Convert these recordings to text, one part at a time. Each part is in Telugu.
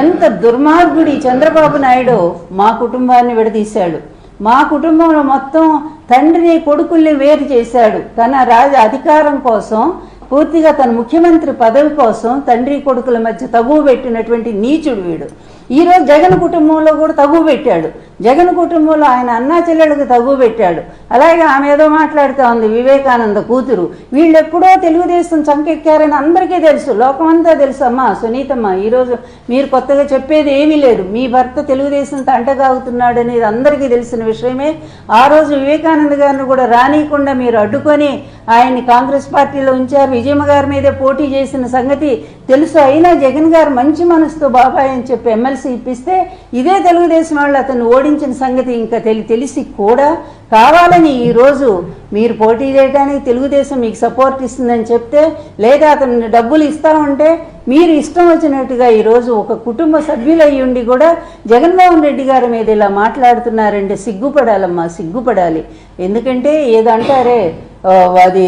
ఎంత దుర్మార్గుడి చంద్రబాబు నాయుడు మా కుటుంబాన్ని విడదీశాడు. మా కుటుంబంలో మొత్తం తండ్రిని కొడుకుల్ని వేరు చేశాడు. తన రాజ అధికారం కోసం పూర్తిగా తన ముఖ్యమంత్రి పదవి కోసం తండ్రి కొడుకుల మధ్య తగువ పెట్టినటువంటి నీచుడు వీడు. ఈరోజు జగన్ కుటుంబంలో కూడా తగువ పెట్టాడు. జగన్ కుటుంబంలో ఆయన అన్నా చెల్లెళ్ళకి తగువ పెట్టాడు. అలాగే ఆమె ఏదో మాట్లాడుతూ ఉంది వివేకానంద కూతురు. వీళ్ళు ఎప్పుడో తెలుగుదేశం చంకెక్కారని అందరికీ తెలుసు లోకమంతా తెలుసు. అమ్మా సునీతమ్మ ఈరోజు మీరు కొత్తగా చెప్పేది ఏమీ లేదు. మీ భర్త తెలుగుదేశం తంటగాగుతున్నాడు అనేది అందరికీ తెలిసిన విషయమే. ఆ రోజు వివేకానంద గారిని కూడా రానియకుండా మీరు అడ్డుకొని ఆయన్ని కాంగ్రెస్ పార్టీలో ఉంచారు. విజయమ్మ గారి మీదే పోటీ చేసిన సంగతి తెలుసు. అయినా జగన్ గారు మంచి మనసుతో బాబాయ్ అని చెప్పి ఎమ్మెల్సీ ఇప్పిస్తే ఇదే తెలుగుదేశం వాళ్ళు అతను ఓడించిన సంగతి ఇంకా తెలి తెలిసి కూడా కావాలని ఈరోజు మీరు పోటీ చేయడానికి తెలుగుదేశం మీకు సపోర్ట్ ఇస్తుందని చెప్తే లేదా అతను డబ్బులు ఇస్తా ఉంటే మీరు ఇష్టం వచ్చినట్టుగా ఈరోజు ఒక కుటుంబ సభ్యులు ఉండి కూడా జగన్మోహన్ రెడ్డి గారి మీద ఇలా మాట్లాడుతున్నారంటే సిగ్గుపడాలమ్మా సిగ్గుపడాలి. ఎందుకంటే ఏదంటారే అది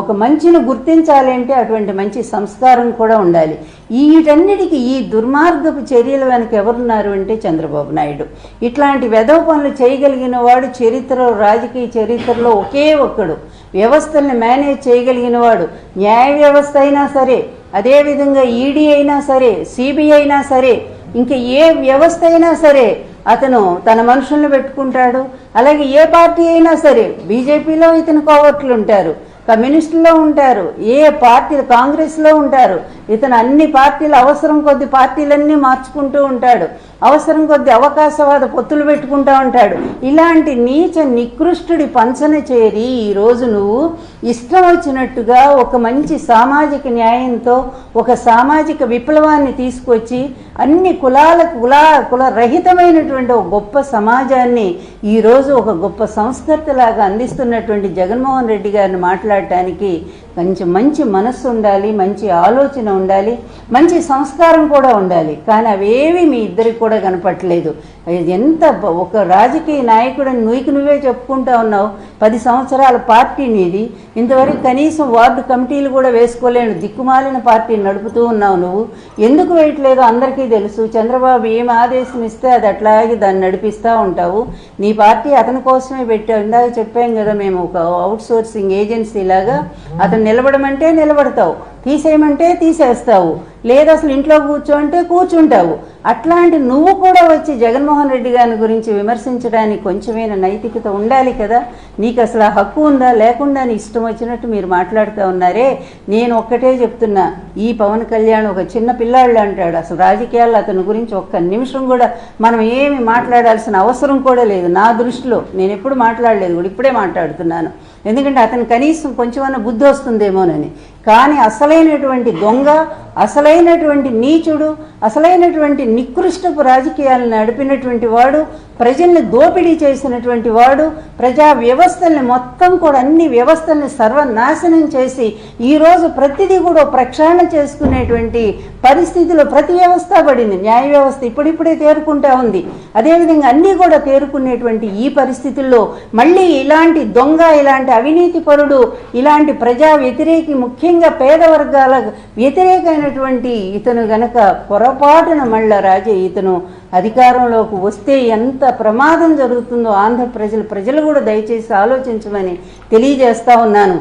ఒక మంచిని గుర్తించాలి అంటే అటువంటి మంచి సంస్కారం కూడా ఉండాలి. వీటన్నిటికీ ఈ దుర్మార్గపు చర్యలు వెనక ఎవరున్నారు అంటే చంద్రబాబు నాయుడు. ఇట్లాంటి వెధవ పనులు చేయగలిగిన వాడు చరిత్ర రాజకీయ చరిత్రలో ఒకే ఒక్కడు. వ్యవస్థల్ని మేనేజ్ చేయగలిగిన వాడు న్యాయ వ్యవస్థ అయినా సరే అదేవిధంగా ఈడీ అయినా సరే సిబిఐ అయినా సరే ఇంకా ఏ వ్యవస్థ అయినా సరే అతను తన మనుషుల్ని పెట్టుకుంటాడు. అలాగే ఏ పార్టీ అయినా సరే బీజేపీలో ఇతను కోవట్లు ఉంటారు కమ్యూనిస్టులో ఉంటారు ఏ పార్టీ కాంగ్రెస్లో ఉంటారు. ఇతను అన్ని పార్టీలు అవసరం కొద్ది పార్టీలన్నీ మార్చుకుంటూ ఉంటాడు. అవసరం కొద్ది అవకాశవాద పొత్తులు పెట్టుకుంటూ ఉంటాడు. ఇలాంటి నీచ నికృష్టుడి పంచన చేరి ఈరోజు నువ్వు ఇష్టం వచ్చినట్టుగా ఒక మంచి సామాజిక న్యాయంతో ఒక సామాజిక విప్లవాన్ని తీసుకొచ్చి అన్ని కులాలకు కులా కుల రహితమైనటువంటి ఒక గొప్ప సమాజాన్ని ఈరోజు ఒక గొప్ప సంస్కర్తలాగా అందిస్తున్నటువంటి జగన్మోహన్ రెడ్డి గారిని మాట్లాడటానికి కొంచెం మంచి మనస్సు ఉండాలి మంచి ఆలోచన ఉండాలి మంచి సంస్కారం కూడా ఉండాలి. కానీ అవేవి మీ ఇద్దరికి కూడా కనపట్లేదు ఎంత ఒక రాజకీయ నాయకుడిని నువ్వుకి నువ్వే చెప్పుకుంటా ఉన్నావు. పది సంవత్సరాల పార్టీ నీది. ఇంతవరకు కనీసం వార్డు కమిటీలు కూడా వేసుకోలేను దిక్కుమాలిన పార్టీని నడుపుతూ ఉన్నావు నువ్వు. ఎందుకు వేయట్లేదో అందరికీ తెలుసు. చంద్రబాబు ఏం ఆదేశం ఇస్తే అది అట్లాగే దాన్ని నడిపిస్తూ ఉంటావు. నీ పార్టీ అతని కోసమే పెట్టావు. ఇందాక చెప్పాం కదా మేము ఒక అవుట్ సోర్సింగ్ ఏజెన్సీ లాగా. అతను నిలబడమంటే నిలబడతావు. తీసేయమంటే తీసేస్తావు. లేదు అసలు ఇంట్లో కూర్చోంటే కూర్చుంటావు. అట్లాంటి నువ్వు కూడా వచ్చి జగన్మోహన్ రెడ్డి గారి గురించి విమర్శించడానికి కొంచెమైనా నైతికత ఉండాలి కదా? నీకు అసలు ఆ హక్కు ఉందా? లేకుండా నీ ఇష్టం వచ్చినట్టు మీరు మాట్లాడుతూ ఉన్నారే. నేను ఒక్కటే చెప్తున్నా. ఈ పవన్ కళ్యాణ్ ఒక చిన్న పిల్లాళ్ళు అంటాడు. అసలు రాజకీయాల్లో అతని గురించి ఒక్క నిమిషం కూడా మనం ఏమి మాట్లాడాల్సిన అవసరం కూడా లేదు. నా దృష్టిలో నేను ఎప్పుడు మాట్లాడలేదు కూడా ఇప్పుడే మాట్లాడుతున్నాను. ఎందుకంటే అతను కనీసం కొంచెమన్నా బుద్ధి వస్తుందేమోనని. కానీ అసలైనటువంటి దొంగ అసలైనటువంటి నీచుడు అసలైనటువంటి నికృష్టపు రాజకీయాలను నడిపినటువంటి వాడు ప్రజల్ని దోపిడీ చేసినటువంటి వాడు ప్రజా వ్యవస్థల్ని మొత్తం కూడా అన్ని వ్యవస్థల్ని సర్వనాశనం చేసి ఈరోజు ప్రతిదీ కూడా ప్రక్షాళన చేసుకునేటువంటి పరిస్థితిలో ప్రతి వ్యవస్థ పడింది. న్యాయ వ్యవస్థ ఇప్పుడిప్పుడే తేరుకుంటా ఉంది. అదేవిధంగా అన్నీ కూడా తేరుకునేటువంటి ఈ పరిస్థితుల్లో మళ్ళీ ఇలాంటి దొంగ ఇలాంటి అవినీతి పరుడు ఇలాంటి ప్రజా వ్యతిరేకి ముఖ్యంగా పేద వర్గాల వ్యతిరేకమైనటువంటి ఇతను గనక పొరపాటున మళ్ళా రాజే ఇతను అధికారంలోకి వస్తే ఎంత ప్రమాదం జరుగుతుందో ఆంధ్ర ప్రజలు ప్రజలు కూడా దయచేసి ఆలోచించమని తెలియజేస్తా ఉన్నాను.